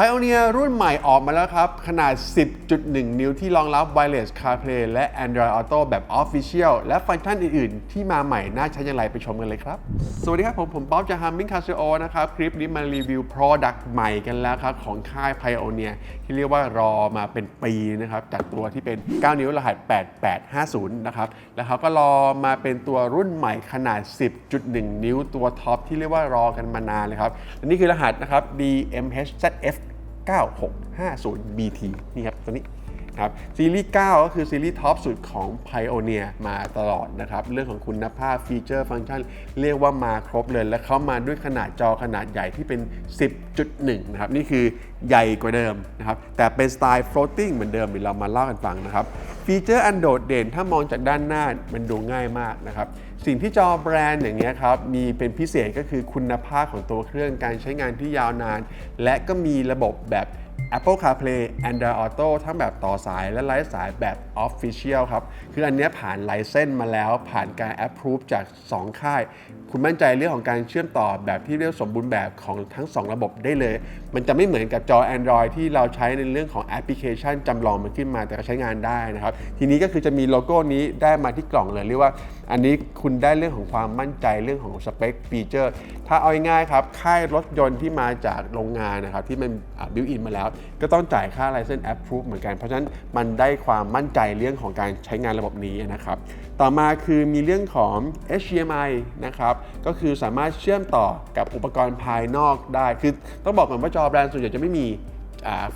Pioneer รุ่นใหม่ออกมาแล้วครับ ขนาด 10.1 นิ้วที่รองรับ Wireless CarPlay และ Android Auto แบบ Official และฟังก์ชันอื่น ๆ ที่มาใหม่น่าใช้อย่างไรไปชมกันเลยครับ สวัสดีครับ ผม ผมป๊อบจาก Humming Casio นะครับ คลิปนี้มารีวิว Product ใหม่กันแล้วครับ ของค่าย Pioneer ที่เรียกว่ารอมาเป็นปีนะครับ จากตัวที่เป็น 9 นิ้วรหัส 8850 นะครับ แล้วเขาก็รอมาเป็นตัวรุ่นใหม่ขนาด 10.1 นิ้วตัวท็อปที่เรียกว่ารอกันมานานเลยครับและนี่คือรหัสนะครับ DMHZF 9650 BT นี่ครับตัวนี้ นะครับซีรีส์9ก็คือซีรีส์ท็อปสุดของ Pioneer มาตลอดนะครับ เรื่องของคุณภาพฟีเจอร์ฟังก์ชัน เรียกว่ามาครบเลย และเขามาด้วยขนาดจอขนาดใหญ่ที่เป็น 10.1 นะครับ นี่คือใหญ่กว่าเดิมนะครับ แต่เป็นสไตล์ floating เหมือนเดิมเดี๋ยวเรามาเล่ากันฟังนะครับฟีเจอร์อันโดดเด่นถ้ามองจากด้านหน้ามันดูง่ายมากนะครับสิ่งที่จอแบรนด์อย่างเงี้ยครับมีเป็นพิเศษก็คือคุณภาพของตัวเครื่องการใช้งานที่ยาวนาน และก็มีระบบแบบ Apple CarPlay Android Auto ทั้งแบบต่อสายและไร้สายแบบ Official ครับ คืออันนี้ผ่านไลเซนส์มาแล้วผ่านการ approve จาก 2 ค่ายคุณมั่นใจเรื่องของการเชื่อมต่อแบบที่เรียกสมบูรณ์แบบของทั้ง 2 ระบบได้เลย มันจะไม่เหมือนกับจอ Android ที่เราใช้ในเรื่องของแอปพลิเคชันจำลองมันขึ้นมาแต่ก็ใช้งานได้นะครับ ทีนี้ก็คือจะมีโลโก้นี้ได้มาที่กล่องเลยเรียกว่า อันนี้คุณได้เรื่องของความมั่นใจเรื่องของสเปคฟีเจอร์ถ้าเอาง่ายๆครับ ค่ายรถยนต์ที่มาจากโรงงานนะครับที่มันบิวอินมาแล้ว ก็ต้องจ่ายค่า license approve เหมือนกันเพราะฉะนั้นมันได้ความมั่นใจเรื่องของการใช้งานระบบนี้นะครับ ต่อมาคือมีเรื่องของ HDMI นะครับ ก็คือสามารถเชื่อมต่อกับอุปกรณ์ภายนอกได้ คือต้องบอกก่อนว่าจอแบรนด์ส่วนใหญ่จะไม่มี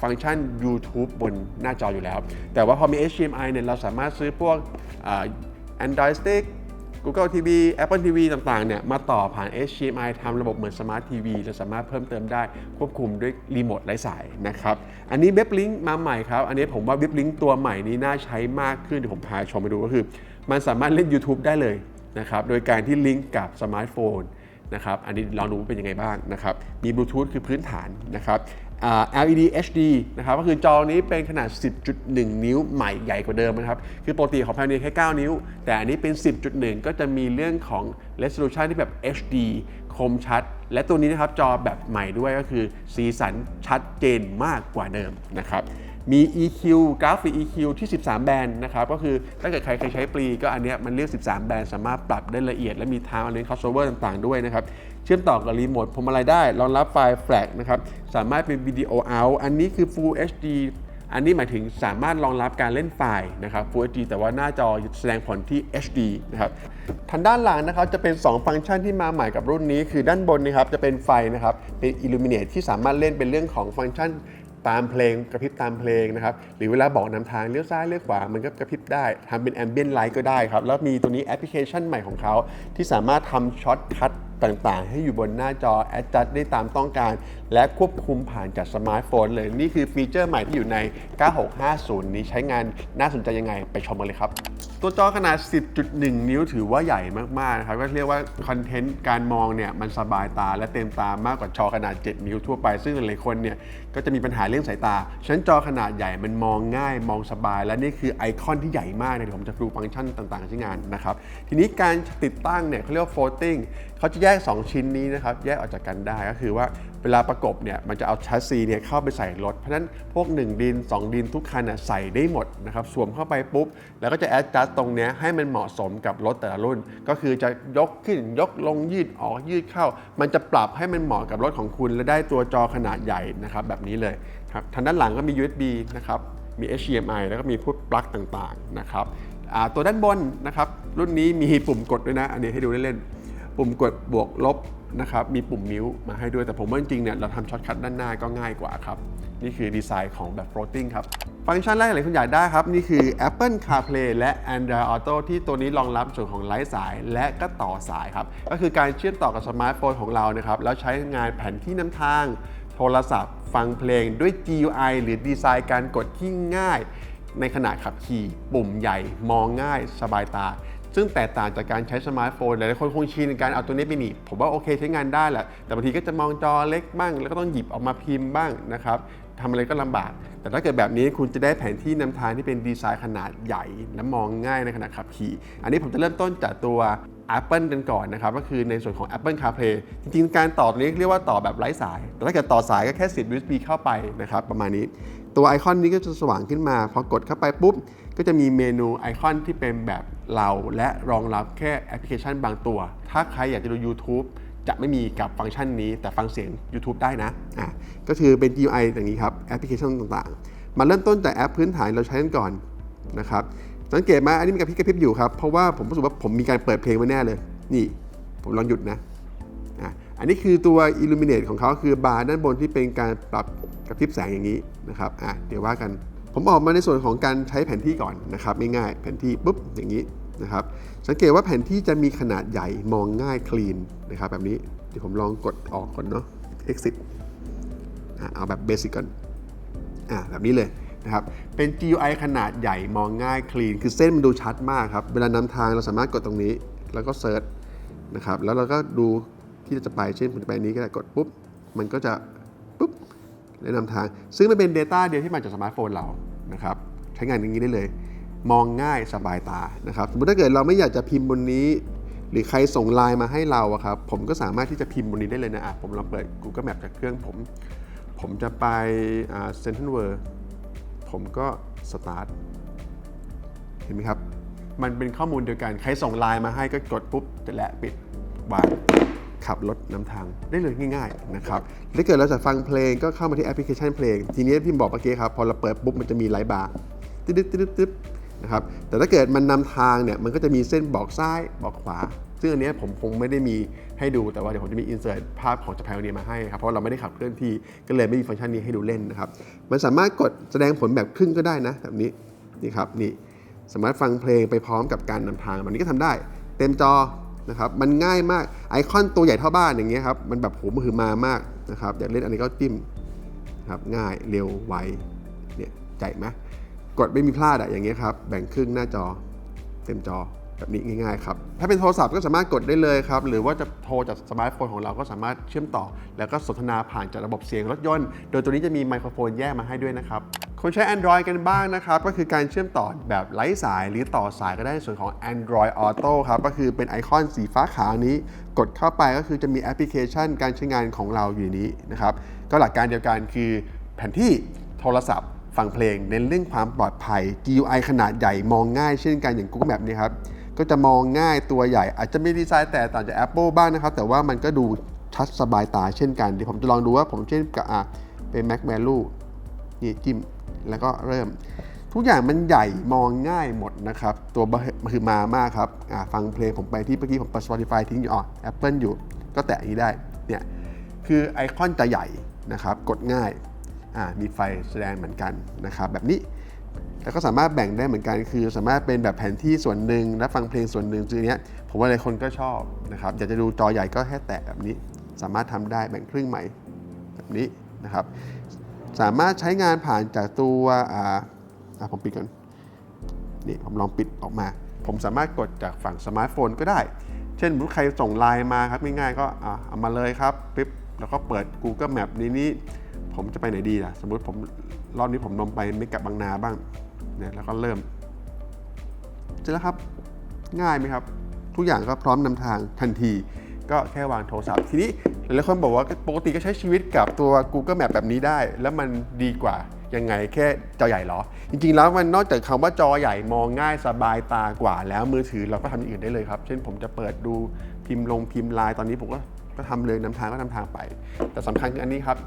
ฟังก์ชัน YouTube บนหน้าจออยู่แล้ว แต่ว่าพอมี HDMI เนี่ยเราสามารถซื้อพวก Android Stick Google TV Apple TV ต่างๆ เนี่ย มาต่อผ่าน HDMI ทำระบบเหมือน Smart TV เราสามารถเพิ่มเติมได้ควบคุมด้วยรีโมทไร้สายนะครับ อันนี้ Web Link มาใหม่ครับ อันนี้ผมว่า Web Link ตัวใหม่นี้น่าใช้มากขึ้นเดี๋ยวผมพาชมไปดูก็คือ มันสามารถเล่น YouTube ได้เลยนะครับโดยการที่ลิงก์กับสมาร์ทโฟนนะครับอันนี้ลองดูว่าเป็นยังไงบ้างนะครับมีบลูทูธคือพื้นฐานนะครับ LED HD นะครับก็คือจอนี้เป็นขนาด 10.1 นิ้วใหม่ใหญ่กว่าเดิมนะครับ คือปกติของ Pioneer แค่ 9 นิ้ว แต่อันนี้เป็น 10.1 ก็จะมีเรื่องของ resolution ที่แบบ HD คมชัด และตัวนี้นะครับจอแบบใหม่ด้วยก็คือสีสันชัดเจนมากกว่าเดิมนะครับ มี EQ กราฟิก EQ ที่ 13 แบนด์นะครับ ก็คือถ้าเกิดใครเคยใช้ปรีก็อันเนี้ยมันเรียก 13 แบนด์สามารถปรับได้ละเอียด และมี time and crossover ต่างๆ ด้วยนะครับ เชื่อมต่อกับรีโมทพวงมาลัยได้ รองรับไฟล์ FLAC นะครับ สามารถเป็นวิดีโอเอาอันนี้คือ Full HD อันนี้หมายถึงสามารถรองรับการเล่นไฟล์นะครับ Full HD แต่ว่าหน้าจอแสดงผลที่ HD นะครับ ทางด้านหลังนะครับจะเป็น 2 ฟังก์ชันที่มาใหม่กับรุ่นนี้ คือด้านบนนะครับจะเป็นไฟนะครับ เป็น Illuminate ที่สามารถเล่นเป็นเรื่องของฟังก์ชัน ตามเพลงกระพริบตามเพลงนะครับหรือเวลาบอกนำทางเลี้ยวซ้ายเลี้ยวขวามันก็กระพริบได้ทำเป็นแอมเบียนไลท์ก็ได้ครับแล้วมีตัวนี้แอปพลิเคชันใหม่ของเขาที่สามารถทำช็อตคัทต่างๆ ให้อยู่บนหน้าจอแอดจัดได้ตามต้องการ และควบคุมผ่านจากสมาร์ทโฟนเลย นี่คือฟีเจอร์ใหม่ที่อยู่ใน 9650 นี้ใช้งานน่าสนใจยังไงไปชมกันเลยครับ ตัวจอขนาด 10.1 นิ้วถือว่าใหญ่มากๆนะครับก็เรียกว่าคอนเทนต์การมองเนี่ยมันสบายตาและเต็มตามากกว่าจอขนาด 7 นิ้วทั่วไป ซึ่งหลายๆคนเนี่ยก็จะมีปัญหาเรื่องสายตาฉะนั้นจอขนาดใหญ่มันมองง่ายมองสบาย และนี่คือไอคอนที่ใหญ่มากเนี่ยเดี๋ยวผมจะดูฟังก์ชันต่างๆใช้งานนะครับทีนี้การติดตั้งเนี่ยเขาเรียกว่า floating เขาจะแยก 2 ชิ้นนี้นะครับแยกออกจากกันได้ก็คือว่าเวลาประกบเนี่ยมันจะเอาชัสซีเนี่ยเข้าไปใส่รถ เพราะฉะนั้นพวก 1 ดิน 2 ดินทุกคันน่ะใส่ได้หมดนะครับสวมเข้าไปปุ๊บ แล้วก็จะแอดจัดตรงเนี้ยให้มันเหมาะสมกับรถแต่ละรุ่น ก็คือจะยกขึ้นยกลงยืดออกยืดเข้า มันจะปรับให้มันเหมาะกับรถของคุณ และได้ตัวจอขนาดใหญ่นะครับแบบนี้เลยครับทางด้านหลังก็มี USB นะครับมี HDMI แล้วก็มีพวกปลั๊กต่างๆนะครับตัวด้านบนนะครับรุ่นนี้มีปุ่มกดด้วยนะ อันนี้ให้ดูเล่นๆปุ่มกดบวกลบ นะครับมีปุ่มนิ้วมาให้ด้วยแต่ผมว่าจริงๆเนี่ยเราทำช็อตคัทด้านหน้าก็ง่ายกว่าครับ นี่คือดีไซน์ของแบบ floating ครับ ฟังก์ชันแรกเลยคุณอยากได้ครับ นี่คือ Apple CarPlay และ Android Auto ที่ตัวนี้รองรับส่วนของไร้สายและก็ต่อสายครับ ก็คือการเชื่อมต่อกับสมาร์ทโฟนของเรานะครับแล้วใช้งานแผนที่นำทาง โทรศัพท์ ฟังเพลงด้วย GUI หรือดีไซน์การกดที่ง่าย ในขณะขับขี่ปุ่มใหญ่มองง่าย สบายตา ซึ่งแตกต่างจากการใช้สมาร์ทโฟนหลายๆคนคงชินในการเอาตัวนี้ไปหนีบผมว่าโอเคใช้งานได้แหละ แต่บางทีก็จะมองจอเล็กบ้าง แล้วก็ต้องหยิบออกมาพิมพ์บ้างนะครับทำอะไรก็ลำบาก แต่ถ้าเกิดแบบนี้คุณจะได้แผนที่นำทางที่เป็นดีไซน์ขนาดใหญ่ และมองง่ายในขณะขับขี่ อันนี้ผมจะเริ่มต้นจากตัว Apple กันก่อนนะครับก็คือในส่วนของ Apple CarPlay จริงๆ การต่อตรงนี้เรียกว่าต่อแบบไร้สาย แต่ถ้าเกิดต่อสายก็แค่เสียบ USB เข้าไปนะครับประมาณนี้ ตัวไอคอนนี้ก็จะสว่างขึ้นมา พอกดเข้าไปปุ๊บ ก็จะมีเมนูไอคอนที่เป็นแบบเราและรองรับแค่แอปพลิเคชันบางตัว ถ้าใครอยากจะดู YouTube จะไม่มีกับฟังก์ชันนี้ แต่ฟังเสียง YouTube ได้นะอะก็คือเป็น GUI อย่างนี้ครับแอปพลิเคชันต่างๆ มาเริ่มต้นจากแอปพื้นฐานเราใช้กันก่อนนะครับสังเกตไหมอันนี้มีกระพริบกระพริบอยู่ครับ เพราะว่าผมรู้สึกว่าผมมีการเปิดเพลงไว้แน่เลย นี่ ผมลองหยุดนะอะอันนี้คือตัว Illuminate ของเขาคือบาร์ด้านบนที่เป็นการปรับกระพริบแสงอย่างนี้นะครับอะเดี๋ยวว่ากัน ผมออกมาในส่วนของการใช้แผนที่ก่อนนะครับง่ายๆแผนที่ปุ๊บอย่างนี้นะครับสังเกตว่าแผนที่จะมีขนาดใหญ่มองง่ายคลีนนะครับแบบนี้เดี๋ยวผมลองกดออกก่อนเนาะ exit เอาแบบเบสิกก่อนอ่าแบบนี้เลยนะครับเป็น GUI ขนาดใหญ่มองง่ายคลีนคือเส้นมันดูชัดมากครับ เวลานำทางเราสามารถกดตรงนี้ แล้วก็เซิร์ชนะครับแล้วเราก็ดูที่จะไปเช่นผมจะไปนี้ก็ได้กดปุ๊บมันก็จะ แนะนำทาง ซึ่งมันเป็น Data เดียวที่มาจากสมาร์ทโฟนเรานะครับใช้งานอย่างนี้ได้เลย มองง่ายสบายตานะครับสมมติถ้าเกิดเราไม่อยากจะพิมพ์บนนี้ หรือใครส่งไลน์มาให้เราอะครับผมก็สามารถที่จะพิมพ์บนนี้ได้เลยนะอะผมลองเปิด Google Map จากเครื่องผม ผมจะไปเซนทรัลเวิร์ผมก็สตาร์ทเห็นไหมครับ มันเป็นข้อมูลเดียวกัน ใครส่งไลน์มาให้ก็กดปุ๊บเสร็จแล้วปิดวาง ขับรถนำทางได้เลยง่ายๆนะครับถ้าเกิดเราจะฟังเพลงก็เข้ามาที่แอปพลิเคชันเพลง ทีนี้พี่บอกเมื่อกี้ครับพอเราเปิดปุ๊บมันจะมีไลน์บาร์ตึ๊ดตึ๊ดตึ๊ดนะครับแต่ถ้าเกิดมันนำทางเนี่ยมันก็จะมีเส้นบอกซ้ายบอกขวา ซึ่งอันนี้ผมคงไม่ได้มีให้ดูแต่ว่าเดี๋ยวผมจะมีอินเสิร์ตภาพของจักรพรรดิมาให้ครับเพราะเราไม่ได้ขับเคลื่อนที่ก็เลยไม่มีฟังก์ชันนี้ให้ดูเล่นนะครับมันสามารถกดแสดงผลแบบครึ่งก็ได้นะ แบบนี้นี่ครับนี่สามารถฟังเพลงไปพร้อมกับการนำทางแบบนี้ก็ทำได้ เต็มจอ นะครับมันง่ายมากไอคอนตัวใหญ่เท่าบ้านอย่างเงี้ยครับมันแบบโหมือมามากนะครับอยากเล่นอันนี้ก็จิ้มครับง่ายเร็วไวเนี่ยใจไหมกดไม่มีพลาดอะอย่างเงี้ยครับแบ่งครึ่งหน้าจอเต็มจอแบบนี้ง่ายๆครับถ้าเป็นโทรศัพท์ก็สามารถกดได้เลยครับ หรือว่าจะโทรจากสมาร์ทโฟนของเราก็สามารถเชื่อมต่อ แล้วก็สนทนาผ่านจากระบบเสียงรถยนต์ โดยตัวนี้จะมีไมโครโฟนแยกมาให้ด้วยนะครับ คนใช้ Android กันบ้างนะครับ ก็คือการเชื่อมต่อแบบไร้สายหรือต่อสายก็ได้ในส่วนของ Android Auto ครับ ก็คือเป็นไอคอนสีฟ้าขาวนี้ กดเข้าไปก็คือจะมีแอปพลิเคชันการใช้งานของเราอยู่นี้นะครับ ก็หลักการเดียวกันคือแผนที่โทรศัพท์ฟังเพลงเน้นเรื่องความปลอดภัย GUI ขนาดใหญ่มองง่ายเช่นกันอย่าง Google Map นี่ครับ ก็จะมองง่ายตัวใหญ่ อาจจะไม่ดีไซน์แต่ต่างจาก Apple บ้างนะครับ แต่ว่ามันก็ดูชัดสบายตาเช่นกันเดี๋ยวผมจะลองดูว่าผมเช่นกับเป็น Mac Value นี่จิ้ม แล้วก็เริ่ม ทุกอย่างมันใหญ่มองง่ายหมดนะครับ ตัวคือมามากครับฟังเพลงผมไปที่เมื่อกี้ผมเปิด Spotify ทิ้งอยู่อ๋อ Apple อยู่ ก็แตะนี้ได้เนี่ยคือไอคอนจะใหญ่นะครับ กดง่ายมีไฟแสดงเหมือนกันนะครับ แบบนี้แล้วก็สามารถแบ่งได้เหมือนกัน คือสามารถเป็นแบบแผนที่ส่วนหนึ่งและฟังเพลงส่วนหนึ่งซึ่งอันเนี้ยผมว่าหลายคนก็ชอบนะครับอยากจะดูจอใหญ่ก็แค่แตะแบบนี้ สามารถทำได้แบ่งครึ่งใหม่แบบนี้นะครับ สามารถใช้งานผ่านจากตัวอ่าผมปิดก่อนนี่ผมลองปิดออกมา ผมสามารถกดจากฝั่งสมาร์ทโฟนก็ได้ เช่นสมมติใครส่งไลน์มาครับง่ายๆก็เอามาเลยครับปิ๊บแล้วก็เปิด Google Map นี้นี้ผมจะไปไหนดีล่ะ สมมุติผมรอบนี้ผมนมไปไม่กลับบางนาบ้างเนี่ยแล้วก็เริ่มเสร็จแล้วครับง่ายไหมครับ ทุกอย่างก็พร้อมนำทางทันที ก็แค่วางโทรศัพท์ทีนี้หลายคนบอกว่าปกติก็ใช้ชีวิตกับตัว Google Map แบบนี้ได้ แล้วมันดีกว่ายังไงแค่จอใหญ่เหรอ จริงๆ แล้วมันนอกจากคำว่าจอใหญ่มองง่ายสบายตากว่า แล้วมือถือเราก็ทำอย่างอื่นได้เลยครับ เช่นผมจะเปิดดูพิมพ์ลงพิมพ์ไลน์ตอนนี้ผมก็ก็ทำเลยนำทางก็นำทางไป แต่สำคัญคืออันนี้ครับ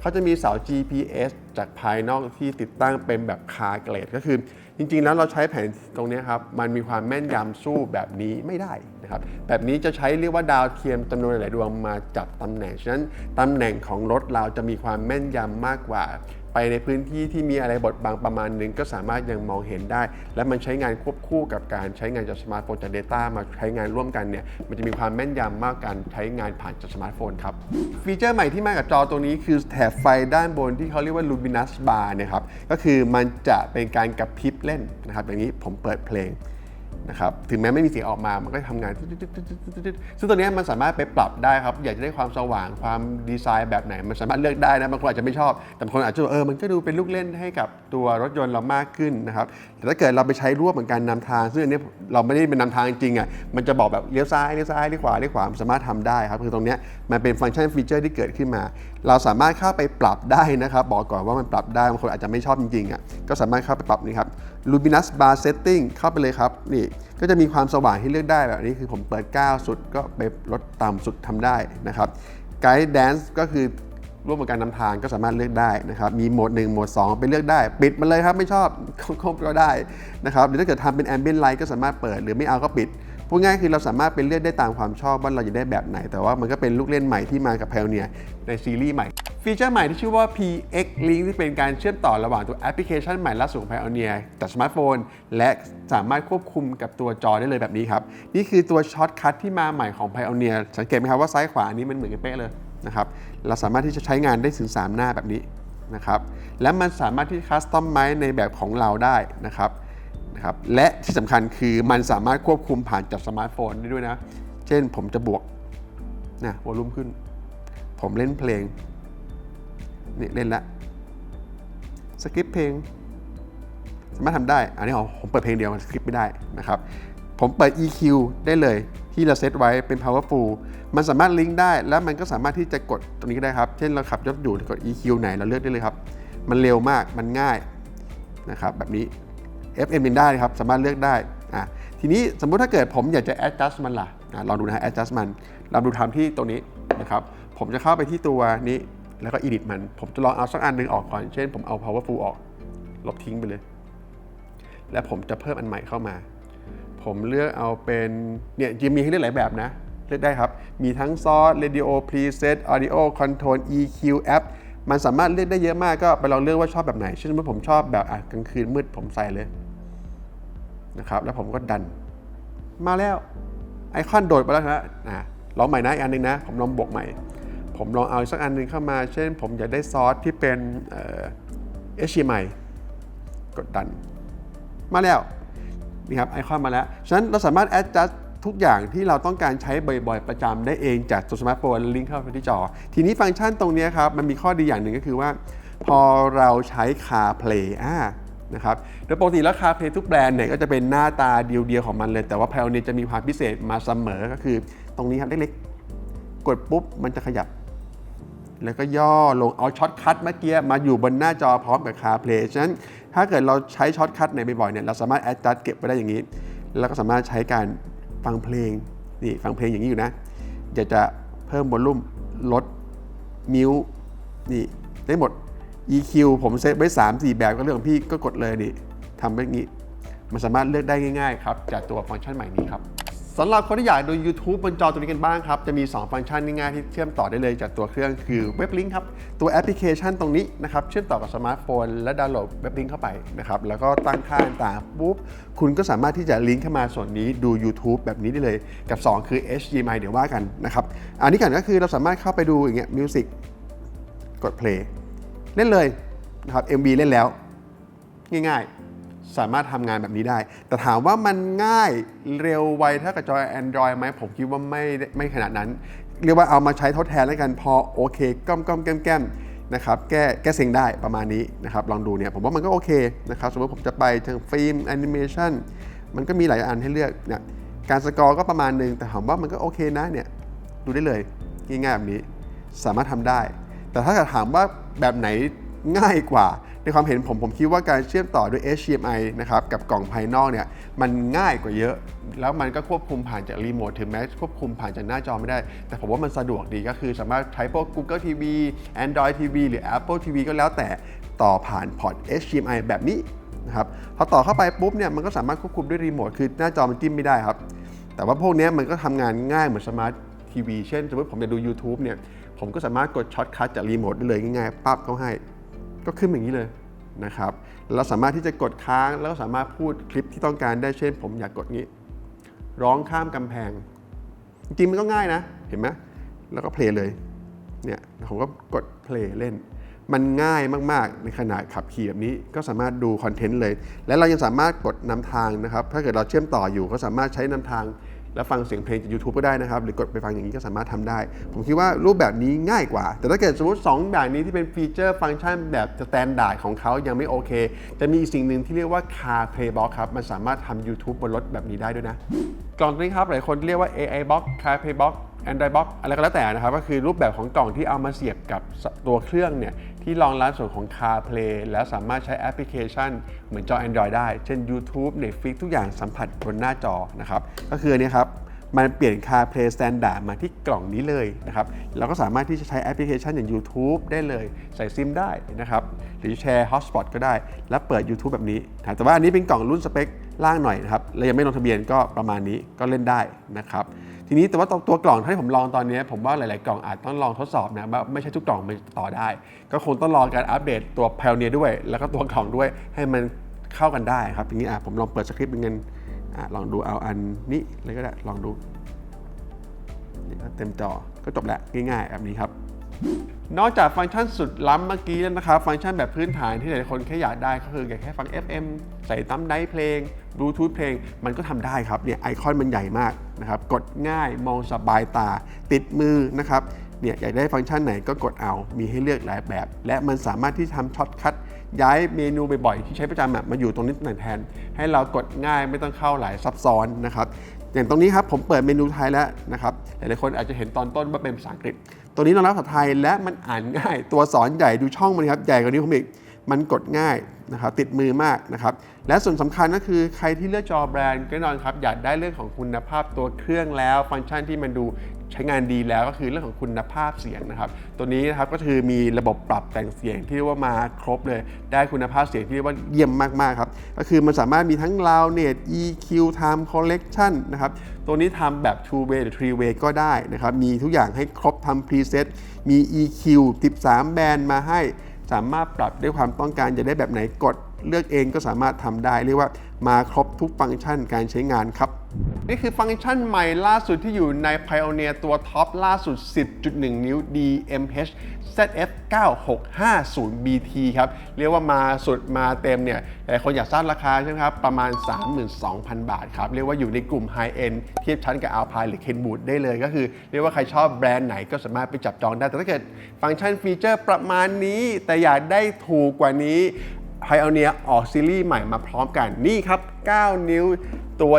เขาจะมีเสา GPS จากภายนอกที่ติดตั้งเป็นแบบคาเกรดก็คือ จริงๆ แล้วเราใช้แผนตรงนี้ครับมันมีความแม่นยำสู้แบบนี้ไม่ได้นะครับแบบนี้จะใช้เรียกว่าดาวเทียมจำนวนหลายดวงมาจับตำแหน่ง ฉะนั้นตำแหน่งของรถเราจะมีความแม่นยำมากกว่า ไปในพื้นที่ที่มีอะไรบดบังประมาณหนึงก็สามารถยังมองเห็นได้ และมันใช้งานควบคู่กับการใช้งานจากสมาร์ทโฟนจาก Data มาใช้งานร่วมกันเนี่ยมันจะมีความแม่นยำมากการใช้งานผ่านจากสมาร์ทโฟนครับฟีเจอร์ใหม่ที่มากับจอตัวนี้คือแถบไฟด้านบนที่เขาเรียกว่า luminous bar เนะครับก็คือมันจะเป็นการกระพริบเล่นนะครับอย่างนี้ผมเปิดเพลง นะครับถึงแม้ไม่มีเสียงออกมามันก็ทำงานซึ่งตัวนี้มันสามารถไปปรับได้ครับ อยากจะได้ความสว่างความดีไซน์แบบไหน มันสามารถเลือกได้นะบางคนอาจจะไม่ชอบ แต่บางคนอาจจะเออมันก็ดูเป็นลูกเล่นให้กับตัวรถยนต์เรามากขึ้นนะครับแต่ถ้าเกิดเราไปใช้ร่วมเหมือนการนำทาง ซึ่งอันนี้เราไม่ได้เป็นนำทางจริงๆอะมันจะบอกแบบเลี้ยวซ้ายเลี้ยวซ้ายเลี้ยวขวาเลี้ยวขวาสามารถทำได้ครับคือตรงนี้มันเป็นฟังก์ชันฟีเจอร์ที่เกิดขึ้นมาเราสามารถเข้าไปปรับได้นะครับ บอกก่อนว่ามันปรับได้บางคนอาจจะไม่ชอบจริงๆอะก็สามารถเข้าไปปรับนี่ครับ luminous bar setting เข้าไปเลยครับนี่ก็จะมีความสว่างให้เลือกได้แบบนี้คือผมเปิด 9 สุดก็ไปลดต่ำสุดทำได้นะครับ guide dance ก็คือร่วมกับการนำทางก็สามารถเลือกได้นะครับ มีโหมด 1 โหมด 2 ไปเลือกได้ ปิดมันเลยครับ ไม่ชอบก็ได้นะครับ หรือถ้าเกิดทำเป็น ambient light ก็สามารถเปิด หรือไม่เอาก็ปิด พูดง่ายคือเราสามารถเป็นเลือกได้ตามความชอบว่าเราจะได้แบบไหน แต่ว่ามันก็เป็นลูกเล่นใหม่ที่มากับ Pioneer ในซีรีส์ใหม่ ฟีเจอร์ใหม่ที่ชื่อว่า PX Link ที่เป็นการเชื่อมต่อระหว่างตัวแอปพลิเคชันใหม่ล่าสุดของ Pioneer จากสมาร์ทโฟน และสามารถควบคุมกับตัวจอได้เลยแบบนี้ครับ นี่คือตัวช็อตคัทที่มาใหม่ของ Pioneer สังเกตไหมครับว่าซ้ายขวาอันนี้มันเหมือนกันเป๊ะเลยนะครับเราสามารถที่จะใช้งานได้ถึง 3 หน้าแบบนี้นะครับและมันสามารถที่คัสตอมไมในแบบของเราได้นะครับ นะครับ และที่สำคัญคือมันสามารถควบคุมผ่านจากสมาร์ทโฟนได้ด้วยนะ เช่นผมจะบวกนะวอลลุ่มขึ้น ผมเล่นเพลงนี่เล่นละสกิปเพลง สามารถทำได้ อันนี้ผมเปิดเพลงเดียวสกิปไม่ได้นะครับ ผมเปิด EQ ได้เลยที่เราเซตไว้เป็น powerful มันสามารถลิงก์ได้ แล้วมันก็สามารถที่จะกดตรงนี้ก็ได้ครับ เช่นเราขับรถอยู่กด EQ ไหนเราเลือกได้เลยครับ มันเร็วมาก มันง่ายนะครับแบบนี้ FM เป็นได้ครับสามารถเลือกได้อะทีนี้สมมุติถ้าเกิดผมอยากจะ adjust มันล่ะอะลองดูนะฮะ adjust มันเราดูทำที่ตรงนี้นะครับผมจะเข้าไปที่ตัวนี้แล้วก็ edit มัน ผมจะลองเอาสักอันหนึ่งออกก่อน เช่นผมเอา powerful ออก ลบทิ้งไปเลย แล้วผมจะเพิ่มอันใหม่เข้ามา ผมเลือกเอาเป็นเนี่ยจริงมีให้เลือกหลายแบบนะ เลือกได้ครับ มีทั้งซอส radio preset audio control EQ app มันสามารถเลือกได้เยอะมากก็ไปลองเลือกว่าชอบแบบไหน เช่นว่าผมชอบแบบอะกลางคืนมืดผมใส่เลย นะครับแล้วผมก็ดัน มาแล้วไอคอนโดดไปแล้วนะอะลองใหม่นะอีกอันหนึงนะ ผมลองบวกใหม่ ผมลองเอาอีกสักอันหนึงเข้ามา เช่น ผมอยากได้ซอสที่เป็นเอ่อ HDMI กดดัน มาแล้วนี่ครับไอคอนมาแล้ว ฉะนั้นเราสามารถ adjust ทุกอย่างที่เราต้องการใช้บ่อยๆ ประจำได้เองจากตัวสมาร์ทโฟนลิงก์เข้าไปที่จอ ทีนี้ฟังก์ชันตรงนี้ครับ มันมีข้อดีอย่างหนึ่งก็คือว่า พอเราใช้ CarPlay อ่า นะครับโดยปกติแล้ว CarPlay ทุกแบรนด์เนี่ยก็จะเป็นหน้าตาเดียวๆของมันเลย แต่ว่า Pioneer จะมีความพิเศษมาเสมอก็คือ ตรงนี้ครับเล็กๆ กดปุ๊บมันจะขยับ แล้วก็ย่อลงเอาช็อตคัทเมื่อกี้มาอยู่บนหน้าจอพร้อมกับ CarPlay ฉะนั้นถ้าเกิดเราใช้ช็อตคัทในบ่อยๆเนี่ยเราสามารถ adjust เก็บไว้ได้อย่างนี้ แล้วก็สามารถใช้การฟังเพลงนี่ฟังเพลงอย่างนี้อยู่นะอยากจะเพิ่มวอลลุ่มลดมิวนี่ได้หมด EQ ผมเซตไว้ 3 4 แบบก็เรื่องพี่ก็กดเลยนี่ทำแบบนี้ มันสามารถเลือกได้ง่ายๆครับจากตัวฟังก์ชันใหม่นี้ครับสำหรับคนที่อยากดู YouTube บนจอตัวนี้กันบ้างครับ จะมี 2 ฟังก์ชันง่ายๆที่เชื่อมต่อได้เลยจากตัวเครื่องคือเว็บลิงก์ครับ ตัวแอปพลิเคชันตรงนี้นะครับ เชื่อมต่อกับสมาร์ทโฟน และดาวน์โหลดเว็บลิงก์เข้าไปนะครับ แล้วก็ตั้งค่าต่างๆปุ๊บ คุณก็สามารถที่จะลิงก์เข้ามาส่วนนี้ดู YouTube แบบนี้ได้เลย กับ 2 คือ HDMI เดี๋ยวว่ากันนะครับอันนี้กันก็คือเราสามารถเข้าไปดูอย่างเงี้ยมิวสิกกด play เล่นเลยนะครับ MV เล่นแล้ว ง่ายๆ สามารถทำงานแบบนี้ได้ แต่ถามว่ามันง่ายเร็วไวเท่ากับจอย Android ไหมผมคิดว่าไม่ไม่ขนาดนั้น เรียกว่าเอามาใช้ทดแทนแล้วกันพอโอเคก้มก้มแก้มแก้มนะครับแก้แก้เซ็งได้ประมาณนี้นะครับลองดูเนี่ยผมว่ามันก็โอเคนะครับสมมติผมจะไปทางฟิล์มแอนิเมชันมันก็มีหลายอันให้เลือกเนี่ยการสกอร์ก็ประมาณนึง แต่ถามว่ามันก็โอเคนะเนี่ยดูได้เลยง่ายๆแบบนี้สามารถทำได้ แต่ถ้าเกิดถามว่า แบบไหนง่ายกว่า ในความเห็นผมผมคิดว่าการเชื่อมต่อด้วย HDMI นะครับกับกล่องภายนอกเนี่ยมันง่ายกว่าเยอะ แล้วมันก็ควบคุมผ่านจากรีโมทถึงแม้ควบคุมผ่านจากหน้าจอไม่ได้ แต่ผมว่ามันสะดวกดีก็คือสามารถใช้พวก Google TV Android TV หรือ Apple TV ก็แล้วแต่ต่อผ่านพอร์ต HDMI แบบนี้นะครับพอต่อเข้าไปปุ๊บเนี่ยมันก็สามารถควบคุมด้วยรีโมทคือหน้าจอมันจิ้มไม่ได้ครับแต่ว่าพวกนี้มันก็ทำงานง่ายเหมือนสมาร์ท ทีวีเช่นสมมติผมจะดู YouTube เนี่ยผมก็สามารถกดช็อตคัทจากรีโมทได้เลยง่ายๆปั๊บเขาให้ ก็ขึ้นอย่างนี้เลยนะครับเราสามารถที่จะกดค้างแล้วก็สามารถพูดคลิปที่ต้องการได้เช่น ผมอยากกดงี้ ร้องข้ามกำแพง จริงมันก็ง่ายนะเห็นไหมแล้วก็เพลย์เลยเนี่ยผมก็กดเพลย์เล่น มันง่ายมากๆ ในขณะขับขี่แบบนี้ก็สามารถดูคอนเทนต์เลย และเรายังสามารถกดนำทางนะครับ ถ้าเกิดเราเชื่อมต่ออยู่ก็สามารถใช้นำทาง และฟังเสียงเพลงจาก YouTube ก็ได้นะครับ หรือกดไปฟังอย่างนี้ก็สามารถทำได้ ผมคิดว่ารูปแบบนี้ง่ายกว่า แต่ถ้าเกิดสมมติ2แบบนี้ที่เป็นฟีเจอร์ฟังก์ชันแบบสแตนดาร์ดของเขายังไม่โอเค จะมีอีกสิ่งหนึ่งที่เรียกว่า Car Play Box ครับ มันสามารถทำ YouTube บนรถแบบนี้ได้ด้วยนะ กล่องนี้ครับ หลายคนเรียกว่า AI Box Car Play Box Android Box อะไรก็แล้วแต่นะครับ ก็คือรูปแบบของกล่องที่เอามาเสียบกับตัวเครื่องเนี่ย ที่รองรับส่วนของ CarPlay แล้วสามารถใช้แอปพลิเคชัน เหมือนจอ Android ได้ เช่น YouTube Netflix ทุกอย่างสัมผัสบนหน้าจอนะครับ ก็คืออนนี้ครับ มันเปลี่ยน CarPlay Standard มาที่กล่องนี้เลยนะครับ เราก็สามารถที่จะใช้แอปพลิเคชันอย่าง YouTube ได้เลย ใส่ซิมได้นะครับ หรือแชร์ Hotspot ก็ได้ แล้วเปิด YouTube แบบนี้ แต่ว่าอันนี้เป็นกล่องรุ่นสเปคล่างหน่อยนะครับเรายังไม่ลงทะเบียนก็ประมาณนี้ก็เล่นได้นะครับ ทีนี้แต่ว่าตัวกล่องที่ผมลองตอนนี้ ผมว่าหลาย ๆ กล่องอาจต้องลองทดสอบนะว่าไม่ใช่ทุกกล่องมันต่อได้ ก็คงต้องรอการอัปเดตตัว Pioneer ด้วย แล้วก็ตัวกล่องด้วยให้มันเข้ากันได้ครับทีนี้อะผมลองเปิดสคริปต์เป็นเงิน อลองดูเอาอันนี้เลยก็ได้ ลองดูเต็มจอ ก็จบแล้วง่ายๆแบบนี้ครับ นอกจากฟังก์ชันสุดล้ำเมื่อกี้แล้วนะครับ ฟังก์ชันแบบพื้นฐานที่หลายคนแค่อยากได้ก็คืออยากแค่ฟัง FM ใส่ตั้มไดเพลงบลูทูธเพลง มันก็ทำได้ครับเนี่ยไอคอนมันใหญ่มากนะครับ กดง่ายมองสบายตา ติดมือนะครับเนี่ยอยากได้ฟังก์ชันไหนก็กดเอา มีให้เลือกหลายแบบ และมันสามารถที่ทำช็อตคัท ย้ายเมนูบ่อยๆที่ใช้ประจำอะมาอยู่ตรงนี้แทน ให้เรากดง่ายไม่ต้องเข้าหลายซับซ้อนนะครับอย่างตรงนี้ครับผมเปิดเมนูไทยแล้วนะครับหลายๆคนอาจจะเห็นตอนต้นว่าเป็นภาษาอังกฤษ ตัวนี้รองรับภาษาไทยและมันอ่านง่าย ตัวสอนใหญ่ดูช่องมันครับใหญ่กว่านี้ผมอีกมันกดง่ายนะครับติดมือมากนะครับและส่วนสำคัญก็คือใครที่เลือกจอแบรนด์ก็แน่นอนครับ อยากได้เรื่องของคุณภาพตัวเครื่องแล้ว ฟังก์ชันที่มันดู ใช้งานดีแล้วก็คือเรื่องของคุณภาพเสียงนะครับ ตัวนี้นะครับก็คือมีระบบปรับแต่งเสียงที่เรียกว่ามาครบเลย ได้คุณภาพเสียงที่เรียกว่าเยี่ยมมากๆครับก็คือมันสามารถมีทั้ง loud net EQ time collection นะครับตัวนี้ทำแบบ two way หรือ three way ก็ได้นะครับมีทุกอย่างให้ครบทำ preset มี EQ 13 แบนด์มาให้ สามารถปรับด้วยความต้องการจะได้แบบไหนกด เลือกเองก็สามารถทำได้ เรียกว่ามาครบทุกฟังก์ชันการใช้งานครับ นี่คือฟังก์ชันใหม่ล่าสุดที่อยู่ใน Pioneer ตัวท็อปล่าสุด 10.1 นิ้ว DMH ZF 9650 BT ครับ เรียกว่ามาสุดมาเต็มเนี่ยหลายคนอยากทราบราคาใช่ไหมครับ ประมาณ 32,000 บาทครับ เรียกว่าอยู่ในกลุ่ม High End เทียบชั้นกับ Alpine หรือ Kenwood ได้เลยก็คือ เรียกว่าใครชอบแบรนด์ไหนก็สามารถไปจับจองได้ แต่ถ้าเกิดฟังก์ชันฟีเจอร์ประมาณนี้ แต่อยากได้ถูกกว่านี้ Pioneer ออกซีรีส์ใหม่มาพร้อมกันนี่ครับ 9 นิ้วตัว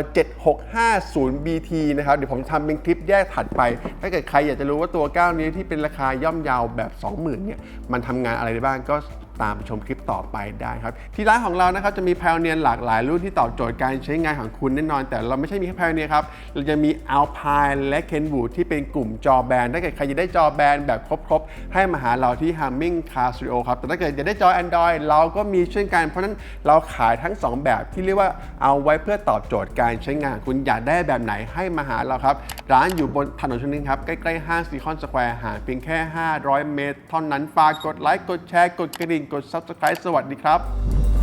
7650 BT นะครับ เดี๋ยวผมทำเป็นคลิปแยกถัดไป ถ้าเกิดใครอยากจะรู้ว่าตัว 9 นิ้วที่เป็นราคาย่อมเยาวแบบ 20,000เนี่ยมันทำงานอะไรได้บ้างก็ ตามไปชมคลิปต่อไปได้ครับ ที่ร้านของเรานะครับจะมี Pioneer หลากหลายรุ่นที่ตอบโจทย์การใช้งานของคุณแน่นอน แต่เราไม่ใช่มีแค่ Pioneer ครับ เราจะมี Alpine และ Kenwood ที่เป็นกลุ่มจอแบนถ้าเกิดใครจะได้จอแบนแบบครบๆ ให้มาหาเราที่ Humming Car Studio ครับ แต่ถ้าเกิดจะได้จอ Android เราก็มีเช่นกัน เพราะฉะนั้นเราขายทั้ง 2 แบบที่เรียกว่าเอาไว้เพื่อตอบโจทย์การใช้งานคุณอยากได้แบบไหนให้มาหาเราครับ ร้านอยู่บนถนนชนินครับ ใกล้ๆห้างซีคอนสแควร์ห่างเพียงแค่ 500 เมตรเท่านั้นฝากกดไลค์กดแชร์กดกระดิ่งกด subscribe สวัสดีครับ